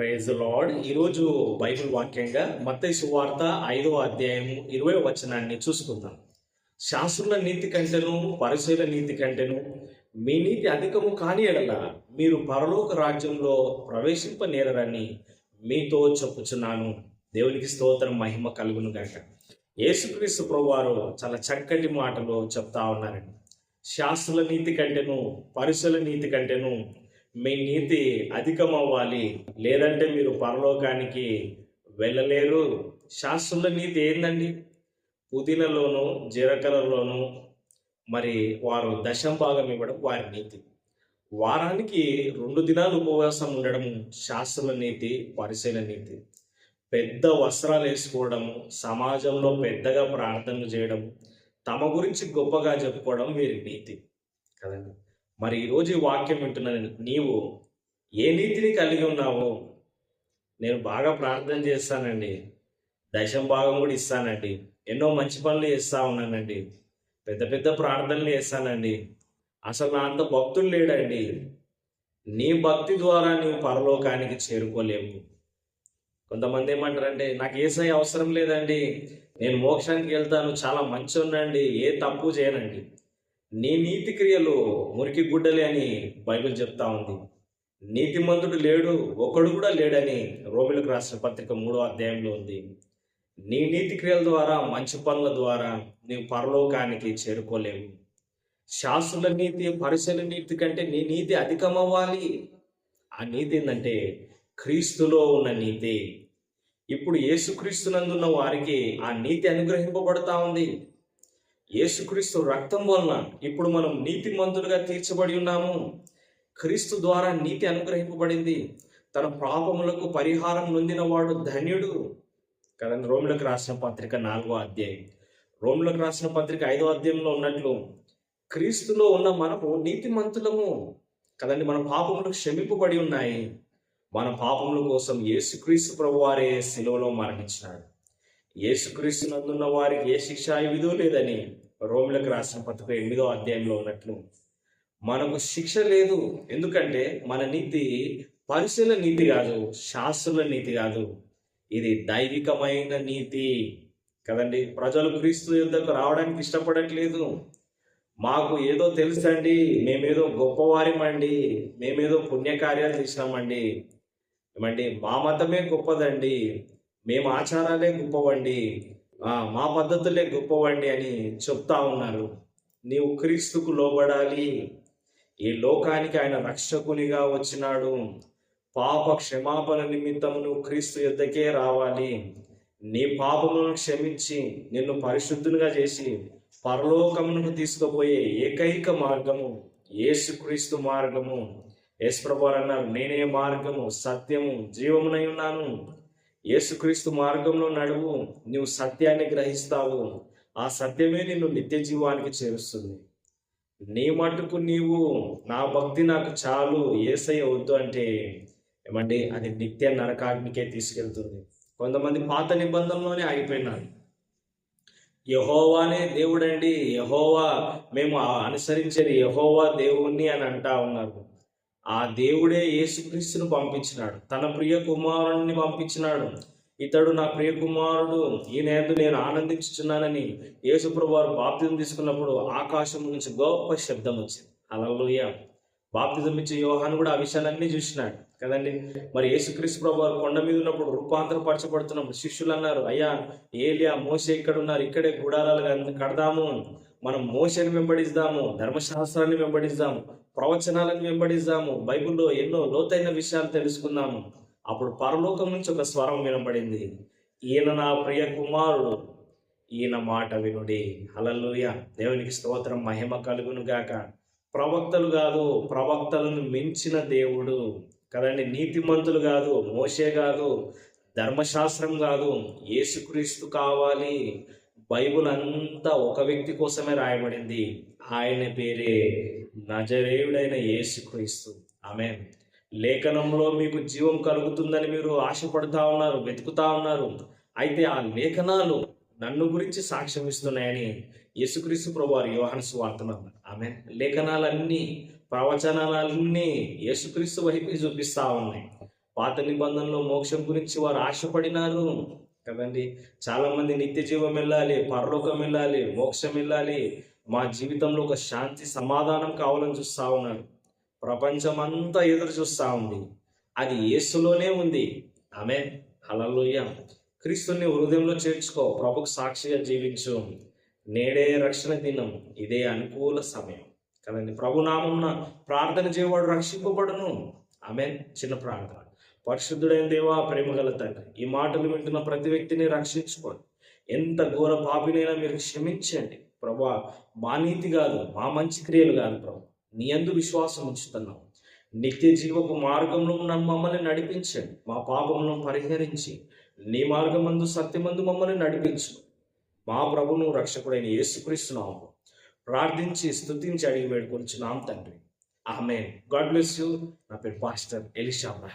Praise lord ఈరోజు Bible వాక్యంగా మత్తయి సువార్త ఐదవ అధ్యాయము ఇరవై వచనాన్ని చూసుకుందాం. శాస్త్రుల నీతి కంటేను పరిశీల నీతి కంటేను మీ నీతి అధికము కాని ఎడల మీరు పరలోక రాజ్యంలో ప్రవేశింపనేరని మీతో చెప్పుచున్నాను. దేవునికి స్తోత్రం మహిమ కలుగును గాక. యేసుక్రీస్తు ప్రభువారు చాలా చక్కటి మాటలు చెప్తా ఉన్నారండి. శాస్త్రుల నీతి కంటేను పరిశీల నీతి కంటేను మీ నీతి అధికమవ్వాలి. లేదంటే మీరు పరలోకానికి వెళ్ళలేరు. శాస్త్రుల నీతి ఏందండి? పుదీనలోను జీరకలలోను మరి వారు దశం భాగం ఇవ్వడం వారి నీతి. వారానికి రెండు దినాలు ఉపవాసం ఉండడం శాస్త్రుల నీతి పరిశీలన నీతి. పెద్ద వస్త్రాలు వేసుకోవడము సమాజంలో పెద్దగా ప్రార్థనలు చేయడం తమ గురించి గొప్పగా చెప్పుకోవడం వీరి నీతి. కదండి? మరి ఈరోజు ఈ వాక్యం వింటున్న నీవు ఏ నీతిని కలిగి ఉన్నావు? నేను బాగా ప్రార్థన చేస్తానండి. దశం భాగం కూడా ఇస్తానండి. ఎన్నో మంచి పనులు చేస్తా ఉన్నానండి. పెద్ద పెద్ద ప్రార్థనలు చేస్తానండి. అసలు నా అంత భక్తులు లేడండి. నీ భక్తి ద్వారా నువ్వు పరలోకానికి చేరుకోలేవు. కొంతమంది ఏమంటారంటే నాకు ఏసై అవసరం లేదండి. నేను మోక్షానికి వెళ్తాను. చాలా మంచి ఉండండి ఏ తప్పు చేయనండి. నీ నీతి క్రియలు మురికి గుడ్డలే అని బైబిల్ చెప్తా ఉంది. నీతిమంతుడు లేడు ఒకడు కూడా లేడని రోమిలకు రాసిన పత్రిక మూడో అధ్యాయంలో ఉంది. నీ నీతి క్రియల ద్వారా మంచి పనుల ద్వారా నీవు పరలోకానికి చేరుకోలేవు. శాస్త్రుల నీతి పరిశీలన నీతి కంటే నీ నీతి అధికమవ్వాలి. ఆ నీతి ఏంటంటే క్రీస్తులో ఉన్న నీతి. ఇప్పుడు యేసుక్రీస్తునందున్న వారికి ఆ నీతి అనుగ్రహింపబడతా ఉంది. యేసుక్రీస్తు రక్తం వలన ఇప్పుడు మనం నీతి మంతులుగా తీర్చబడి ఉన్నాము. క్రీస్తు ద్వారా నీతి అనుగ్రహింపబడింది. తన పాపములకు పరిహారం నొందినవాడు ధన్యుడు. కదండి రోమిలకు రాసిన పత్రిక నాలుగో అధ్యాయం. రోమిలకు రాసిన పత్రిక ఐదో అధ్యాయంలో ఉన్నట్లు క్రీస్తులో ఉన్న మనము నీతిమంతులము. కదండి మన పాపములకు క్షమింపబడి ఉన్నాయి. మన పాపముల కోసం యేసుక్రీస్తు ప్రభువారే శిలువలో మరణించినాడు. యేసుక్రీస్తు నందున్న వారికి ఏ శిక్ష విధువు లేదని రోమిలకు రాసిన పత్రిక ఎనిమిదో అధ్యాయంలో ఉన్నట్లు మనకు శిక్ష లేదు. ఎందుకంటే మన నీతి పరిశీలన నీతి కాదు శాస్త్రుల నీతి కాదు. ఇది దైవికమైన నీతి. కదండి? ప్రజలు క్రీస్తు యుద్ధకు రావడానికి ఇష్టపడట్లేదు. మాకు ఏదో తెలుసండి మేమేదో గొప్పవారిమండి మేమేదో పుణ్యకార్యాలు చేసినామండి. ఏమండి? మా మతమే గొప్పదండి. మేము ఆచారాలే గొప్పవండి. మా పద్ధతులే గొప్పవండి అని చెప్తా ఉన్నారు. నీవు క్రీస్తుకు లోబడాలి. ఈ లోకానికి ఆయన రక్షకునిగా వచ్చినాడు. పాప క్షమాపణ నిమిత్తం నువ్వు క్రీస్తు యుద్ధకే రావాలి. నీ పాపములను క్షమించి నిన్ను పరిశుద్ధునిగా చేసి పరలోకమునకు తీసుకుపోయే ఏకైక మార్గము యేసుక్రీస్తు మార్గము. యేసుప్రభు అన్నారు నేనే మార్గము సత్యము జీవమునై ఉన్నాను. యేసుక్రీస్తు మార్గంలో నడువు నీవు సత్యాన్ని గ్రహిస్తావు. ఆ సత్యమే నిన్ను నిత్య జీవానికి చేరుస్తుంది. నీ మటుకు నీవు నా భక్తి నాకు చాలు ఏసయ్య వద్దు అంటే ఏమండి అది నిత్య నరకాగ్నికే తీసుకెళ్తుంది. కొంతమంది పాత నిబంధనలోనే ఆగిపోయినారు. యహోవానే దేవుడండి యహోవా మేము అనుసరించేది యహోవా దేవుణ్ణి అని అంటా ఉన్నారు. ఆ దేవుడే యేసుక్రీస్తును పంపించినాడు. తన ప్రియ కుమారుణ్ణి పంపించినాడు. ఇతడు నా ప్రియ కుమారుడు ఈ నేత నేను ఆనందించుచున్నానని యేసుప్రభు వారు బాప్తిజం తీసుకున్నప్పుడు ఆకాశం నుంచి గొప్ప శబ్దం వచ్చింది. అలలోయ బాప్తిజం ఇచ్చే యోహాను కూడా ఆ విషయాలన్నీ చూసినాడు. కదండి? మరి యేసుక్రీస్తు ప్రభు వారు కొండ మీద ఉన్నప్పుడు రూపాంతరపరచబడుతున్నప్పుడు శిష్యులు అన్నారు అయ్యా ఏలియా మోసే ఇక్కడ ఉన్నారు ఇక్కడే గుడారాలు కడదాము మనం మోసని వెంబడిస్తాము ధర్మశాస్త్రాన్ని వెంబడిస్తాము ప్రవచనాలను వెంబడిస్తాము బైబిల్లో ఎన్నో లోతైన విషయాలు తెలుసుకుందాము అప్పుడు పరలోకం నుంచి ఒక స్వరం వినబడింది. ఈయన నా ప్రియ కుమారుడు ఈయన మాట వినుడి. హలలుయ దేవునికి స్తోత్రం మహిమ కలుగును గాక. ప్రవక్తలు కాదు ప్రవక్తలను మించిన దేవుడు. కదండి నీతిమంతులు కాదు మోసే కాదు ధర్మశాస్త్రం కాదు యేసుక్రీస్తు కావాలి. బైబుల్ అంతా ఒక వ్యక్తి కోసమే రాయబడింది. ఆయన పేరే నజరేయుడైన యేసుక్రీస్తు ఆమె లేఖనంలో మీకు జీవం కలుగుతుందని మీరు ఆశపడుతూ ఉన్నారు వెతుకుతా ఉన్నారు. అయితే ఆ లేఖనాలు నన్ను గురించి సాక్ష్యం ఇస్తున్నాయని యేసుక్రీస్తు ప్రభు వారి యోహాను ఆమె లేఖనాలన్నీ ప్రవచనాలన్నీ యేసుక్రీస్తు వైపే చూపిస్తా ఉన్నాయి. పాత నిబంధనలో మోక్షం గురించి వారు ఆశపడినారు. కదండి? చాలామంది నిత్య జీవం వెళ్ళాలి పరలోకం వెళ్ళాలి మోక్షం వెళ్ళాలి. మా జీవితంలో ఒక శాంతి సమాధానం కావాలని చూస్తా ఉన్నారు ప్రపంచం అంతా ఎదురు చూస్తా ఉంది. అది యేసులోనే ఉంది. ఆమె హలలుయ క్రీస్తుని హృదయంలో చేర్చుకో. ప్రభుకు సాక్షిగా జీవించు. నేడే రక్షణ దినం. ఇదే అనుకూల సమయం. కదండి? ప్రభునామం ప్రార్థన చేయవాడు రక్షింపబడును. ఆమె చిన్న ప్రార్థన. పరిశుద్ధుడైన దేవా ప్రేమగల తండ్రి ఈ మాటలు వింటున్న ప్రతి వ్యక్తిని రక్షించుకోండి. ఎంత ఘోర పాపినైనా మీరు క్షమించండి. ప్రభా మా నీతి కాదు మా మంచి క్రియలు కాదు ప్రభు. నీ అందు విశ్వాసం ఉంచుతున్నాం. నిత్య జీవపు మార్గంలో నన్ను మమ్మల్ని నడిపించండి. మా పాపములను పరిహరించి నీ మార్గమందు సత్యమందు మమ్మల్ని నడిపించు. మా ప్రభును రక్షకుడైన యేసుక్రీస్తున్నాము ప్రార్థించి స్థుతించి అడిగి వేడుకొంచున్నాం తండ్రి. ఆమె గాడ్ బ్లెస్ యూ. నా పేరు పాస్టర్ ఎలిషా